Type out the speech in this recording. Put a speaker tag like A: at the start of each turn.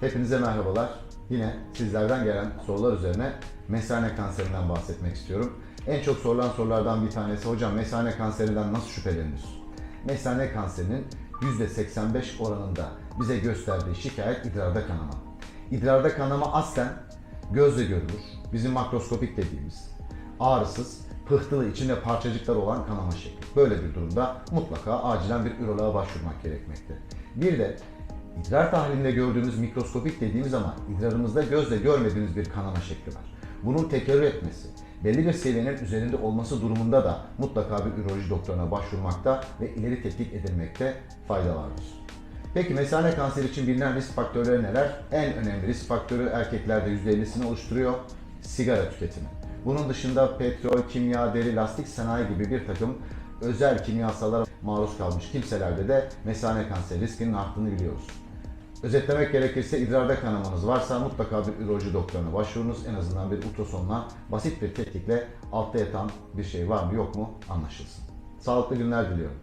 A: Hepinize merhabalar. Yine sizlerden gelen sorular üzerine mesane kanserinden bahsetmek istiyorum. En çok sorulan sorulardan bir tanesi hocam mesane kanserinden nasıl şüphelenir? Mesane kanserinin %85 oranında bize gösterdiği şikayet idrarda kanama. İdrarda kanama aslen gözle görülür. Bizim makroskopik dediğimiz ağrısız, pıhtılı içinde parçacıklar olan kanama şekli. Böyle bir durumda mutlaka acilen bir üroloğa başvurmak gerekmekte. Bir de idrar tahlilinde gördüğümüz mikroskopik dediğimiz ama idrarımızda gözle görmediğimiz bir kanama şekli var. Bunun tekerrür etmesi, belli bir seviyenin üzerinde olması durumunda da mutlaka bir üroloji doktoruna başvurmakta ve ileri tetkik edilmekte fayda vardır. Peki mesane kanseri için bilinen risk faktörleri neler? En önemli risk faktörü erkeklerde %50'sini oluşturuyor. Sigara tüketimi. Bunun dışında petrol, kimya, deri, lastik sanayi gibi bir takım özel kimyasallara maruz kalmış kimselerde de mesane kanseri riskinin arttığını biliyoruz. Özetlemek gerekirse idrarda kanamanız varsa mutlaka bir üroloji doktoruna başvurunuz. En azından bir ultrasonla basit bir tetkikle altta yatan bir şey var mı yok mu anlaşılsın. Sağlıklı günler diliyorum.